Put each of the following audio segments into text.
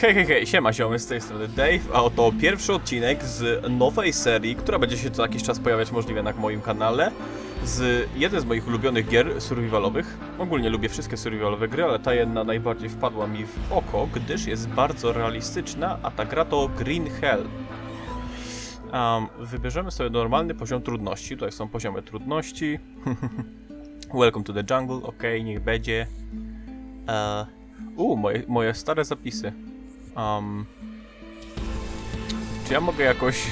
Hej, hej, hej, siema ziomy, z tej strony Dave, a oto pierwszy odcinek z nowej serii, która będzie się co jakiś czas pojawiać możliwie na moim kanale, z jeden z moich ulubionych gier survivalowych. Ogólnie lubię wszystkie survivalowe gry, ale ta jedna najbardziej wpadła mi w oko, gdyż jest bardzo realistyczna, a ta gra to Green Hell. Um, wybierzemy sobie normalny poziom trudności, tutaj są poziomy trudności. Welcome to the jungle, ok, niech będzie. E, U, moje, moje stare zapisy. Um, czy ja mogę jakoś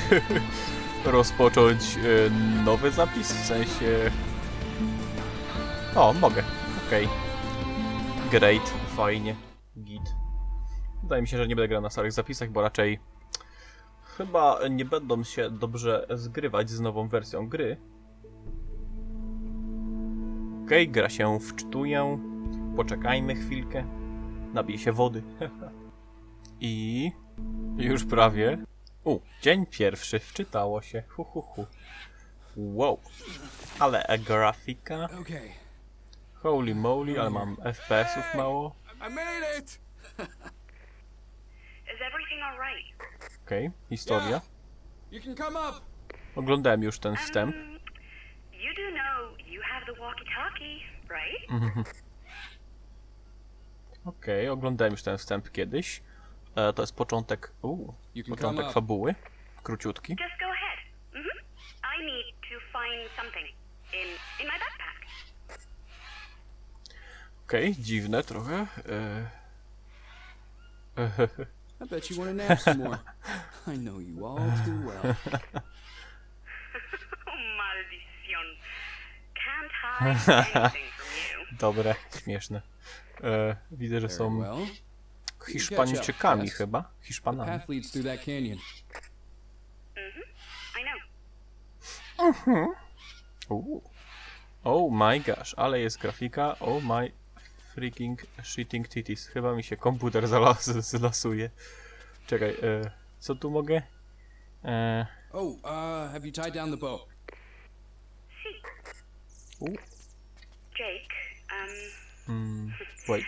rozpocząć e, nowy zapis? W sensie. O, mogę. Okej. Great, fajnie. Git. Wydaje mi się, że nie będę grał na starych zapisach, bo raczej chyba nie będą się dobrze zgrywać z nową wersją gry. Okej, gra się wczytuje. Poczekajmy chwilkę. Napij się wody. I już prawie. U, dzień pierwszy, wczytało się. Hu, hu, hu. Wow. Ale e grafika. Okay. Holy moly, ale mam FPS-ów mało. Okej, historia. Oglądałem już ten wstęp. Um, walkie-talkie, right? Okej, oglądałem już ten wstęp kiedyś. E, to jest początek. U, You can come początek up. fabuły. Króciutki. Just go ahead. hmm I need to find something in in my backpack. Okej, dziwne trochę. E... I bet you want to nap some more. I know you all too well. Oh, maldición. Can't hide anything from you. Dobre, śmieszne. E, widzę, że Very są well. Hiszpańczykami chyba. Hiszpanami. Uuu. Oh my gosh, ale jest grafika. Oh my freaking shitting titties. Chyba mi się komputer zalas zlasuje. Czekaj, e, co tu mogę? E, Oh, uh, have you tied down the boat? See, u, Jake. Um, mm, wait,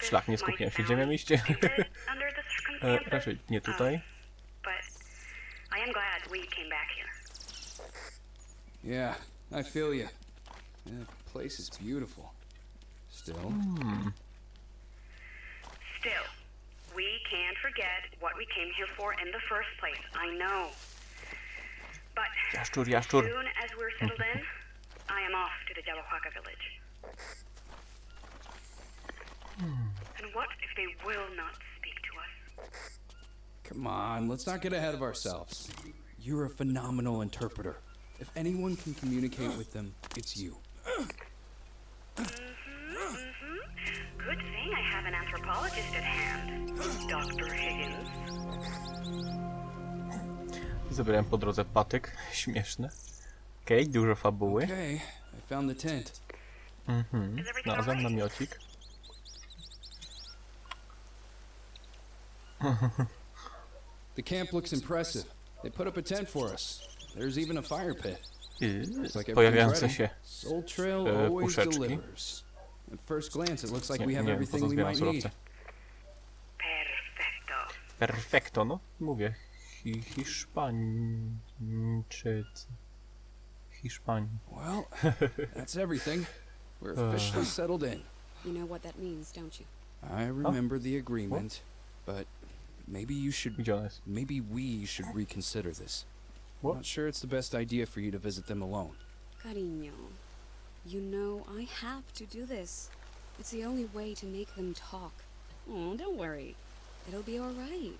this szlak, nie skupiłem się. Gdzie miałem iść? E, raczej nie tutaj. here. Yeah, I feel you. That place is beautiful. Still, Still, we can't forget what we came here for in the first place. I know. But Jaszczur, jaszczur. soon as we're settled in, I am off to the Jalahuaca village. What if they will not speak to us? come on, let's not get ahead of ourselves. You're a phenomenal interpreter. If anyone can communicate with them, it's you. Good thing I have an anthropologist at hand, Dr. Higgins. Zebrałem po drodze patyk. Śmieszne. Okej, dużo fabuły. Okay, I found the tent. Mhm. Is everything Znalazłem alright? namiocik. The camp looks impressive. They put up a tent for us. There's even a fire pit. Everything's pojawiające się. E, puszeczki. delivers. At first glance, it looks like Nie, we nie have wiem, po everything co we zbieram might need. surowce. Perfecto. Perfekto, no. Mówię. Hi Hiszpańczycy. Hiszpanii. Well, that's everything. We're officially settled in. You know what that means, don't you? I remember the agreement, but maybe you should. Gdzie ona jest? Maybe we should reconsider this. What? Not sure it's the best idea for you to visit them alone. Cariño, you know I have to do this. It's the only way to make them talk. Oh, don't worry. It'll be all right.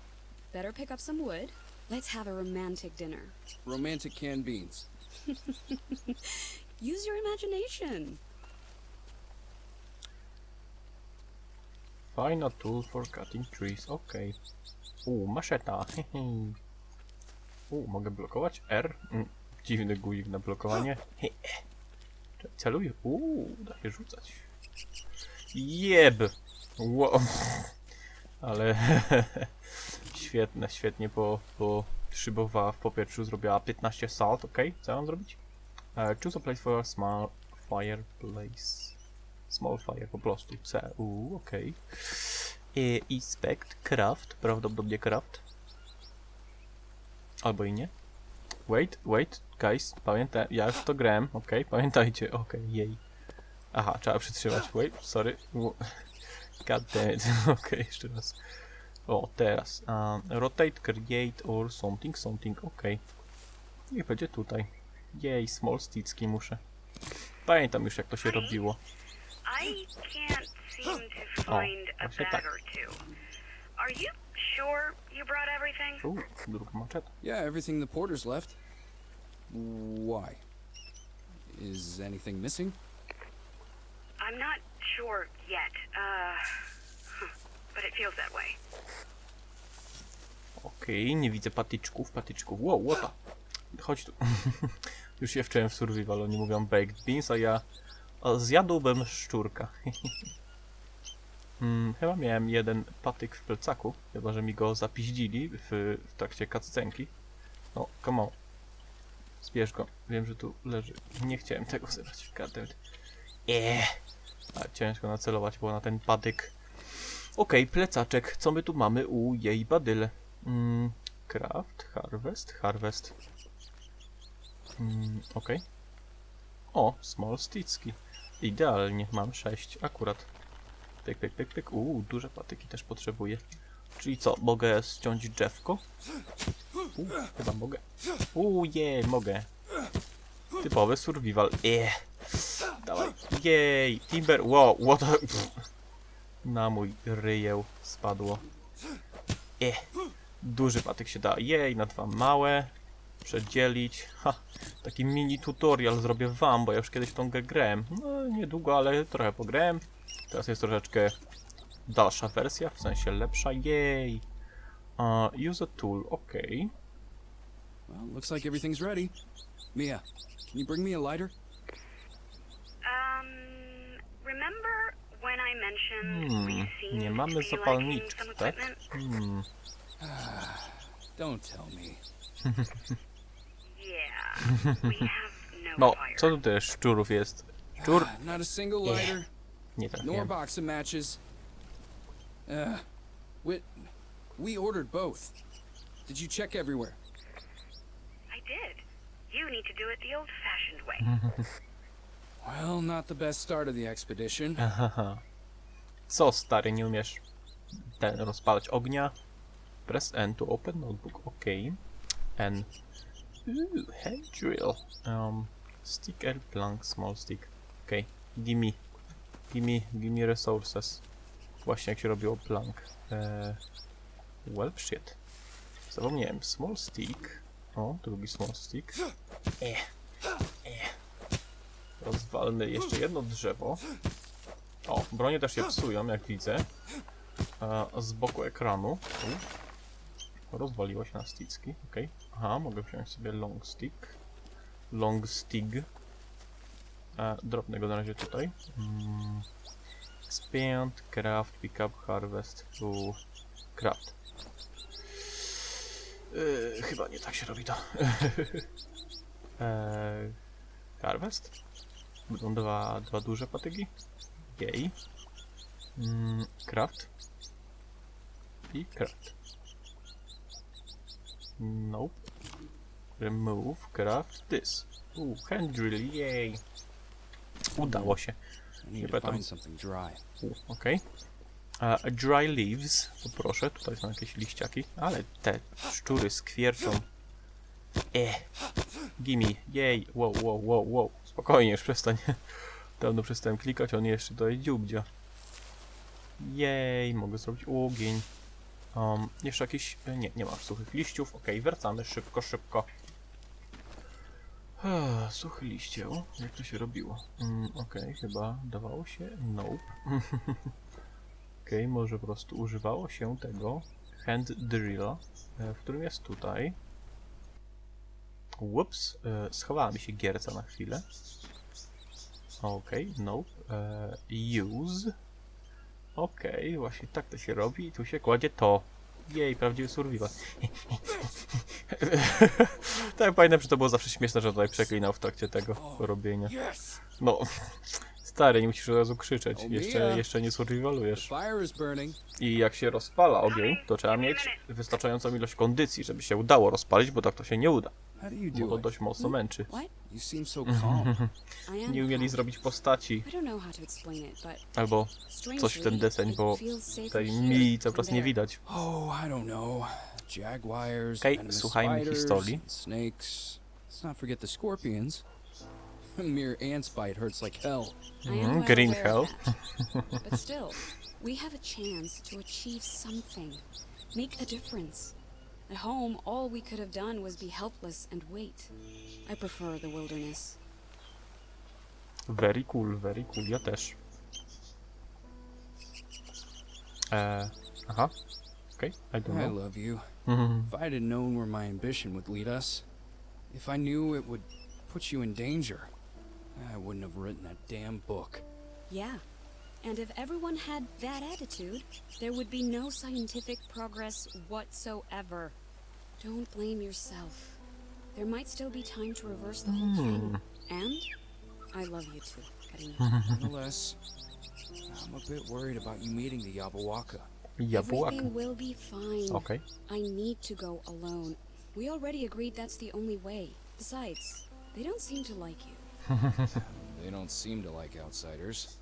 Better pick up some wood. Let's have a romantic dinner. Romantic canned beans. Use your imagination. Find a tool for cutting trees. Okej. U, maszeta. U, mogę blokować? R? Mm, dziwny guzik na blokowanie. Celuję. Uuu, da się rzucać. Jeb! Wow. Ale świetne, świetnie po, po szybowała w powietrzu, zrobiła 15 salt, ok? Co mam zrobić? Uh, choose a place for a small fireplace. Small fire po prostu. C, U, okej. E, inspect, craft, prawdopodobnie craft. Albo i nie. Wait, wait, guys, pamiętaj, ja już to grałem, okej, pamiętajcie, okej, jej. Aha, trzeba przytrzymać, wait, sorry. God damn it, okej, jeszcze raz. O, teraz. Um, rotate, create or something, something, okej. Niech będzie tutaj. Jej, small sticki muszę. Pamiętam już jak to się robiło. I can't seem to O, find a właśnie bag or two. Are you sure you brought everything? Uuu, druga maczeta. Yeah, everything the porters left. Why? Is anything missing? I'm not sure yet. Uh, but it feels that way. Okej, nie widzę patyczków, patyczków. Wow, łota. Chodź tu. Już się wczyłem w survival, oni mówią baked beans, a ja a zjadłbym szczurka. hmm, chyba miałem jeden patyk w plecaku, chyba że mi go zapiździli w, w trakcie cutscenki. No, come on. Zbierz go. Wiem, że tu leży. Nie chciałem tego zebrać. Goddammit. Eee. A ciężko nacelować było na ten patyk. Okej, plecaczek. Co my tu mamy u jej badyle? Mm, craft, harvest, harvest. Mm, okej. O, small sticki. Idealnie, mam 6 akurat. Pyk, pyk, pyk, pyk. Uuu, duże patyki też potrzebuję. Czyli co, mogę ściąć drzewko? Uuu, chyba mogę. Uuu, je, mogę. Typowy survival. Eh. Dawaj. Jej, timber. Wow, what. Na mój ryjeł spadło. Eh. Duży patyk się da. Jej, na dwa małe. Przedzielić. Ha. Taki mini tutorial zrobię wam, bo ja już kiedyś tą grę grałem. No, niedługo, ale trochę pograłem. Teraz jest troszeczkę dalsza wersja, w sensie lepsza. Jej. Uh, use a tool, ok. Well, looks like everything's ready. Mia, can you bring me a lighter? Um, remember when I mentioned Hmm, nie mamy zapalniczki, tak? Hmm. Don't tell me. No co tu też szczurów jest? Szczur? Not a single Yeah. lighter, Nie nor trafiłem. box of matches. Uh, we, we ordered both. Did you check everywhere? I did. You need to do it the old-fashioned way. Well, not the best start of the expedition. Co stary, nie umiesz ten rozpalać ognia? Press N to open notebook, ok. N. Ooh, hand drill. Um, stick L plank, small stick. Ok, gimme. Gimme, gimme resources. Właśnie jak się robiło plank. Eee, well, shit. Zapomniałem, small stick. O, drugi small stick. Eh. Eh. Rozwalmy jeszcze jedno drzewo. O, bronie też się psują, jak widzę. E, z boku ekranu. Rozwaliło się na sticki, ok. Aha, mogę wziąć sobie long stick. Long stig. E, drobnego na razie tutaj. Mm. Craft, pick up, harvest. Tu. Craft. E, chyba nie tak się robi to. e, harvest? Będą dwa, dwa duże patyki. Jej. Mm, craft. I craft. Nope. Remove, craft, this. Ooh, hand drill, jej. Udało się. Chyba tam- Okej. A Dry leaves, poproszę. Tutaj są jakieś liściaki. Ale te szczury skwierczą. E. Gimme. Jej. Wow, wow, wow, wow. Spokojnie, już przestań. Dawno przestałem klikać, on jeszcze tutaj dziubdzia. Jej, mogę zrobić ogień. Um, jeszcze jakieś... e, Nie, nie mam suchych liściów. Okej, wracamy szybko, szybko. Suchy liście, o, jak to się robiło? Mm, Okej, chyba dawało się... Nope. Okej, może po prostu używało się tego hand drilla, e, w którym jest tutaj. Whoops, e, schowała mi się gierca na chwilę. Okej, nope. Use. Okej, właśnie tak to się robi i tu się kładzie to. Jej, prawdziwy survival. tak, pamiętam, że to było zawsze śmieszne, że tutaj przeklinał w trakcie tego robienia. Yes! No, Stary, nie musisz od razu krzyczeć. Jeszcze, jeszcze nie survivalujesz. Fire is burning. I jak się rozpala ogień, to trzeba mieć wystarczającą ilość kondycji, żeby się udało rozpalić, bo tak to się nie uda. How do you Bo do to it? dość mocno męczy. What? You seem so calm. I am. Nie umieli calm. zrobić postaci, I don't know how to explain it, but albo coś w ten deseń, bo tej mi cały czas nie widać. oh, I don't know. Jaguars, venomous słuchajmy spiders, historii. and snakes. Let's not forget the scorpions. A mere ant bite hurts like hell. I am Mhm, well green hell. but still, we have a chance to achieve something, make a difference. At home, all we could have done was be helpless and wait. I prefer the wilderness. Very cool, very cool, ja też. Aha. Okej, I don't I know. love you. Mhm. If I'd have known where my ambition would lead us, if I knew it would put you in danger, I wouldn't have written that damn book. Yeah. And if everyone had that attitude, there would be no scientific progress whatsoever. Don't blame yourself. There might still be time to reverse the whole thing. And I love you too, Karina. Nonetheless, I'm a bit worried about you meeting the Yabawaka. Jabłak. Everything will be fine. Okay. I need to go alone. We already agreed that's the only way. Besides, they don't seem to like you. They don't seem to like outsiders.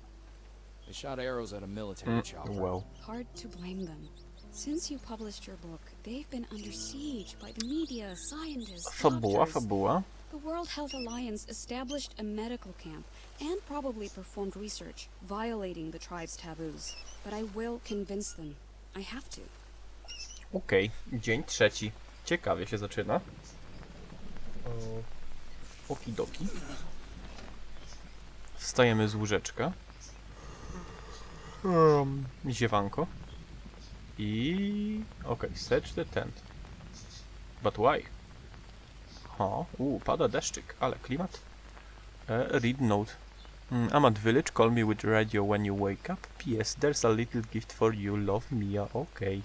They shot arrows at a military Mm, chopper. well. Hard to blame them. Since you published your book, they've been under siege by the media, scientists, Fabuła, fabuła. The World Health Alliance established a medical camp and probably performed research, violating the tribe's taboos. But I will convince them. I have to. Okej, dzień trzeci. Ciekawie się zaczyna. Okidoki. Wstajemy z łóżeczka. Um, ziewanko. I... Okej, search the tent. But why? Ha, u, pada deszczyk, ale klimat. E, read note. Mm, I'm at village, call me with radio when you wake up. P.S. There's a little gift for you, love Mia. Okej.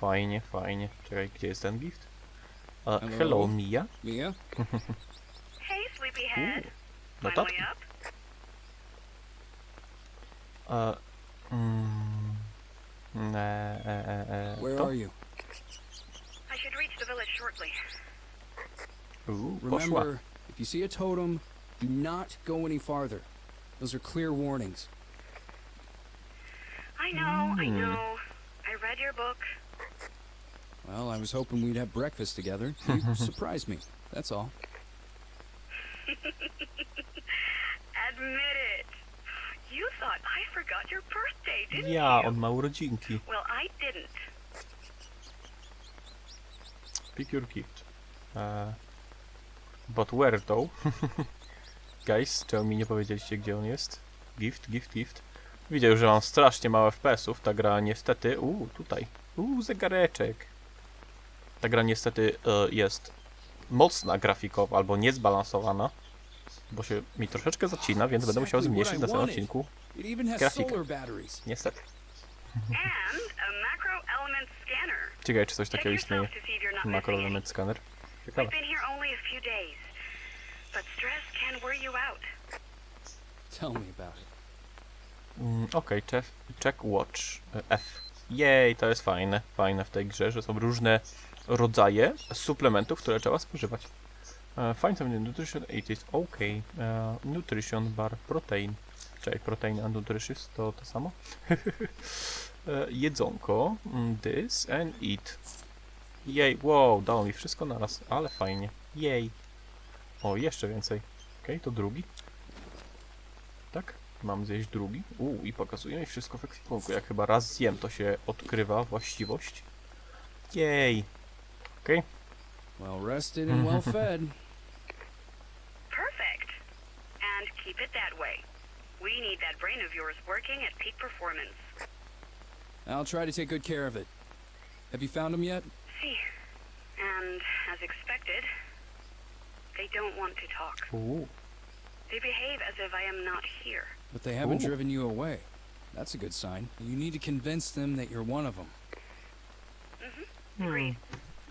Fajnie, fajnie. Czekaj, gdzie jest ten gift? Uh, Hello? hello, Mia. Mia? Hey, sleepyhead. No tak. up? Uh, mm, e, e, e, e, Where to? are you? I should reach the village shortly. U, poszła. Remember, if you see a totem, do not go any farther. Those are clear warnings. I know, I Hmm. know. I read your book. Well, I was hoping we'd have breakfast together. You surprised me. That's all. Admit it. You thought I forgot your birthday, didn't Ja, you? on ma urodzinki. Well, I didn't. Pick your gift. Uh, but where though? Guys, czemu mi nie powiedzieliście gdzie on jest? Gift, gift, gift. Widział, że mam strasznie mało FPS-ów. Ta gra niestety... Uuu, tutaj. Uuu, zegareczek. Ta gra niestety e, jest mocna grafikowo, albo niezbalansowana. Bo się mi troszeczkę zacina, więc będę musiał zmniejszyć na samym wanted. odcinku. Batteries. Niestety. Ciekawe, czy coś takiego istnieje. Makroelement scanner. Ciekawe. Tell me about it. Mm, Okej, check, check watch e, F. Jej, to jest fajne, fajne w tej grze, że są różne rodzaje suplementów, które trzeba spożywać. Find some nutrition, it is okay. E, nutrition bar, protein. Czekaj, protein and nutritious to to samo? E, Jedzonko, mm, this and eat. Jej, wow, dało mi wszystko naraz, ale fajnie. Jej. O, jeszcze więcej. Okej, to drugi. Tak? Mam zjeść drugi. Uuu, i pokazuje mi wszystko w ekwipunku. Jak chyba raz zjem, to się odkrywa właściwość. Jej. Okej. Well rested and well fed. Perfect. And keep it that way. We need that brain of yours working at peak performance. I'll try to take good care of it. Have you found him yet? See, and as expected, they don't want to talk. Uuu. They behave as if I am not here. But they haven't Ooh. driven you away. That's a good sign. You need to convince them that you're one of them. Mm-hmm. Hmm. Agreed.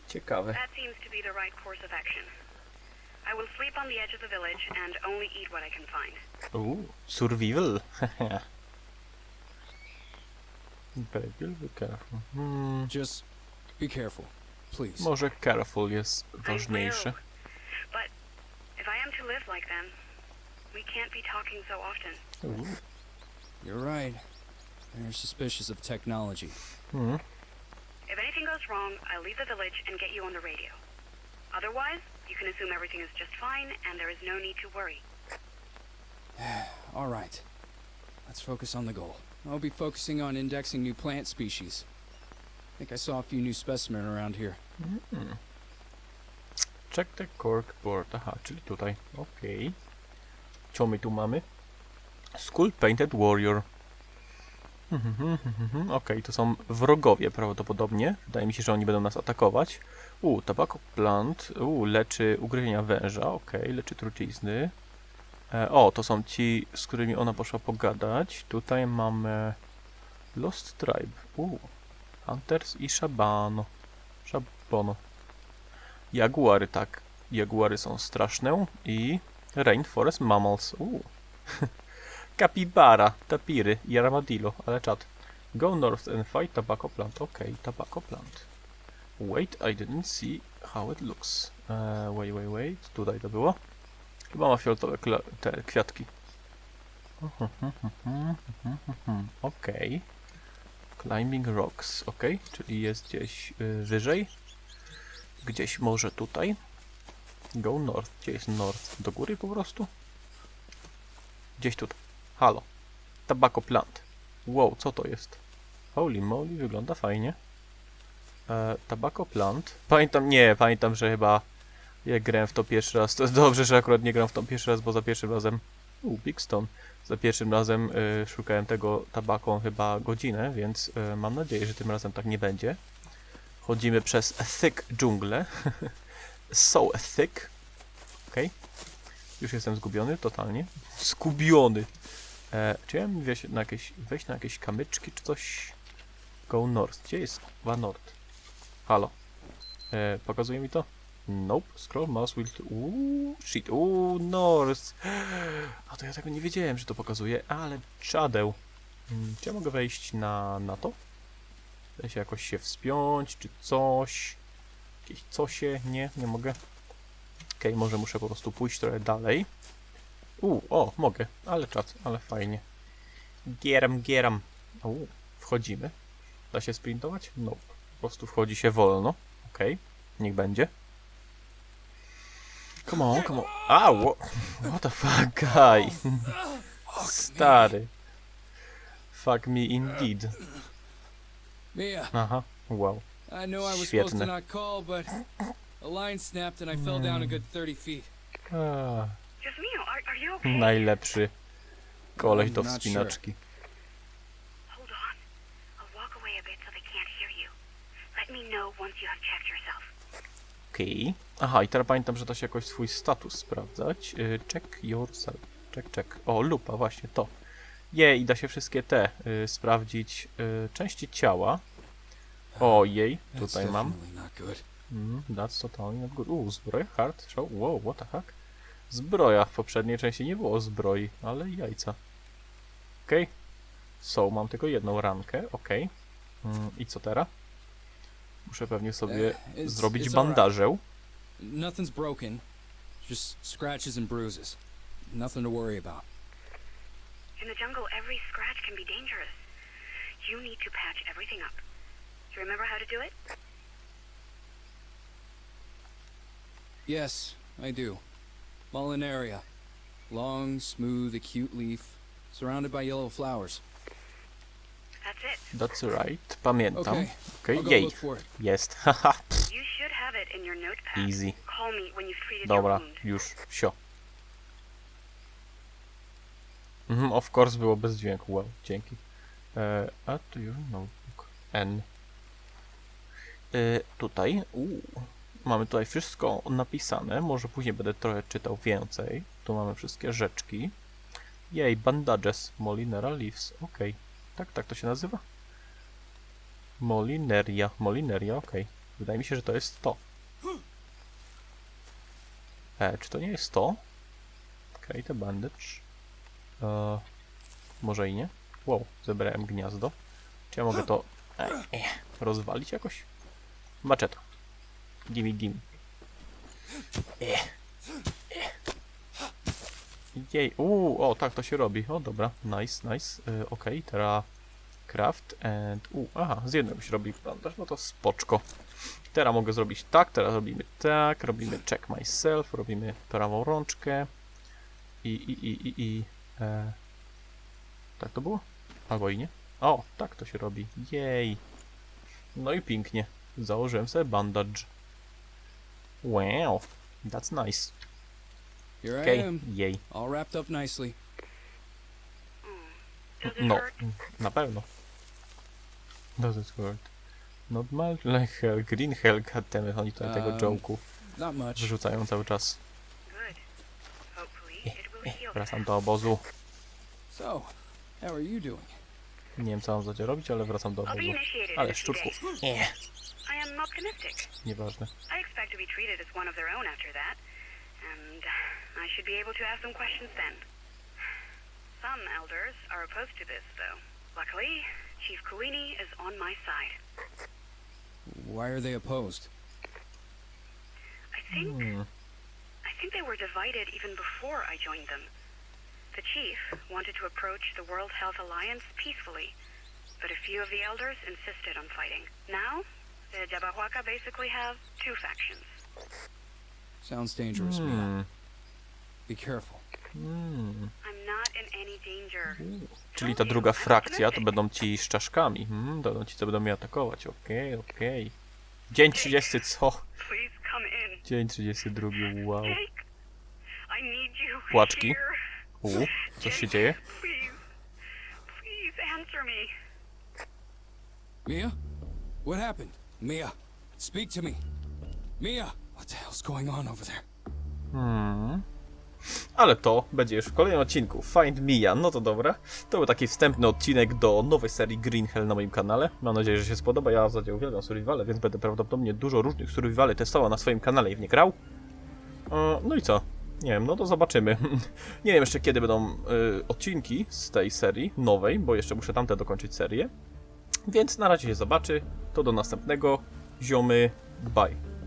Ciekawe. That seems to be the right course of action. I will sleep on the edge of the village and only eat what I can find. Uuu, survival. Very be careful. Hmm, Just be careful, please. może careful jest I ważniejsze. will. But if I am to live like them, we can't be talking so often. Uuu. You're right. They're suspicious of technology. Mhm. If anything goes wrong, I'll leave the village and get you on the radio. Otherwise, you can assume everything is just fine and there is no need to worry. All right. Let's focus on the goal. I'll be focusing on indexing new plant species. I think I saw a few new specimen around here. Mm-hmm. Check the cork board. Aha, czyli tutaj. Okej. Co my tu mamy? Skull Painted Warrior. Mhm, Okej, to są wrogowie prawdopodobnie. Wydaje mi się, że oni będą nas atakować. U, tobacco plant. U, leczy ugryzienia węża. Okej, leczy trucizny. E, o, to są ci, z którymi ona poszła pogadać. Tutaj mamy Lost Tribe. U, Hunters i Shabano. Shabono. Jaguary, tak. Jaguary są straszne i Rainforest Mammals. Uuu. Capybara, tapiry i armadillo, ale czad. Go north and fight tobacco plant. Okej, tobacco plant. Wait, I didn't see how it looks. Uh, wait, wait, wait. Tutaj to było. Chyba ma fioletowe te kwiatki. Okej. Climbing rocks. Okej, czyli jest gdzieś y, wyżej. Gdzieś może tutaj. Go north. Gdzie jest north? Do góry po prostu? Gdzieś tutaj. Halo. Tobacco plant. Wow, co to jest? Holy moly, wygląda fajnie. E, tobacco plant. Pamiętam, nie, pamiętam, że chyba jak grałem w to pierwszy raz, to dobrze, że akurat nie gram w to pierwszy raz, bo za pierwszym razem u Big Stone. Za pierwszym razem y, szukałem tego tabaką chyba godzinę, więc y, mam nadzieję, że tym razem tak nie będzie. Chodzimy przez thick dżunglę. so thick. Okej. Już jestem zgubiony totalnie. Zgubiony. E, czy ja wejść na, jakieś, wejść na jakieś kamyczki czy coś? Go north. Gdzie jest wa nord? Halo. E, pokazuje mi to? Nope. Scroll mouse will... Uuu, shit. Uuu, north. A to ja tego nie wiedziałem, że to pokazuje, ale czadeł. Hmm, Czy ja mogę wejść na, na to? Da się jakoś się wspiąć, czy coś? Jakieś cosie? Nie, nie mogę. Okej, może muszę po prostu pójść trochę dalej. U, o, mogę, ale czad, ale fajnie. Gieram, gieram. U, wchodzimy. Da się sprintować? No, po prostu wchodzi się wolno. Okej, niech będzie. Come on, come on. Au! What the fuck, guy? Stary. Fuck me indeed. Mia, Aha, wow. I know I was supposed to not call, but a line snapped and I fell down a good 30 feet. Okay? najlepszy koleś do wspinaczki. Okej. Aha, i teraz pamiętam, że da się jakoś swój status sprawdzać. Y, Check yourself. Check, check. O, lupa, właśnie to. Je, i da się wszystkie te y, sprawdzić. Y, części ciała. Ojej, That's tutaj mam. definitely not good. Mm, that's totally not good. Uuu, zbroja, hard, show. Wow, what the heck? Zbroja. W poprzedniej części nie było zbroi, ale jajca. Okej. So, mam tylko jedną rankę, okej. Mm, I co teraz? Muszę pewnie sobie it's- zrobić it's bandażę. Nothing's broken, just scratches and bruises. Nothing to worry about. In the jungle, every scratch can be dangerous. You need to patch everything up. You remember how to do it? Yes, I do. Mullenaria. Long, smooth, acute leaf, surrounded by yellow flowers. That's it. That's right. Pamiętam. Okay, I'll go jej. look for it. Jest. Haha. You should have it in your notepad. Easy. Call me when you've treated Dobra, your wound. już. Sio. Mhm, of course było bez dźwięku. Wow, dzięki. E, a tu już notebook. N. E, tutaj. Uu. Mamy tutaj wszystko napisane. Może później będę trochę czytał więcej. Tu mamy wszystkie rzeczki. Jej, bandages. Molinera leaves. Okej. Tak, tak to się nazywa? Molineria. Molineria, okej. Wydaje mi się, że to jest to. E, czy to nie jest to? Create a bandage. E, może i nie. Wow, zebrałem gniazdo. Czy ja mogę to e, e, rozwalić jakoś? Maczeto. Gimme, gimme. Jej, uuu, o, tak to się robi. O, dobra, nice, nice. E, Okej, teraz craft and... U, aha, z jednego się robi bandaż, no to spoczko. Teraz mogę zrobić tak, teraz robimy tak, robimy check myself, robimy prawą rączkę i, i, i, i, i e, tak to było? Albo i nie? O, tak to się robi, jej. No i pięknie, założyłem sobie bandage. Wow, that's nice. Here I am, jej. all wrapped up nicely. Does it No, hurt? na pewno. Does it hurt? Not much like hell, green hell, goddammit, oni tutaj tego Um, joke'u Not much. cały czas. Good. Hopefully it will heal Wracam do obozu. So, how are you doing? Nie wiem co mam zadzie robić, ale wracam do I'll be obozu. initiated in Ale few szczurków. days. Nie, I am optimistic. nieważne. I expect to be treated as one of their own after that, and I should be able to ask some questions then. Some elders are opposed to this, though. Luckily, Chief Kuini is on my side. Why are they opposed? I think Hmm. I think they were divided even before I joined them. The chief wanted to approach the World Health Alliance peacefully, but a few of the elders insisted on fighting. Now, the Jabahuaca basically have two factions. Sounds dangerous, Mia. Hmm. Be careful. Hmm. I'm not in any danger. Czyli ta druga frakcja to będą ci z czaszkami. Hmm, to będą ci, co będą mnie atakować. Okej, okej. Dzień 30, co? Dzień 32, wow. Płaczki. U, coś się dzieje? Mia? What happened? Mia, speak to me. Mia, what the hell's going on over there? Hmm. Ale to będzie już w kolejnym odcinku. Find Mia. No to dobra. To był taki wstępny odcinek do nowej serii Green Hell na moim kanale. Mam nadzieję, że się spodoba. Ja w zasadzie uwielbiam survivale, więc będę prawdopodobnie dużo różnych survivali testował na swoim kanale i w nie grał. E, No i co? Nie wiem, no to zobaczymy. Nie wiem jeszcze kiedy będą y, odcinki z tej serii nowej, bo jeszcze muszę tamte dokończyć serię. Więc na razie się zobaczy. To do następnego. Ziomy, bye.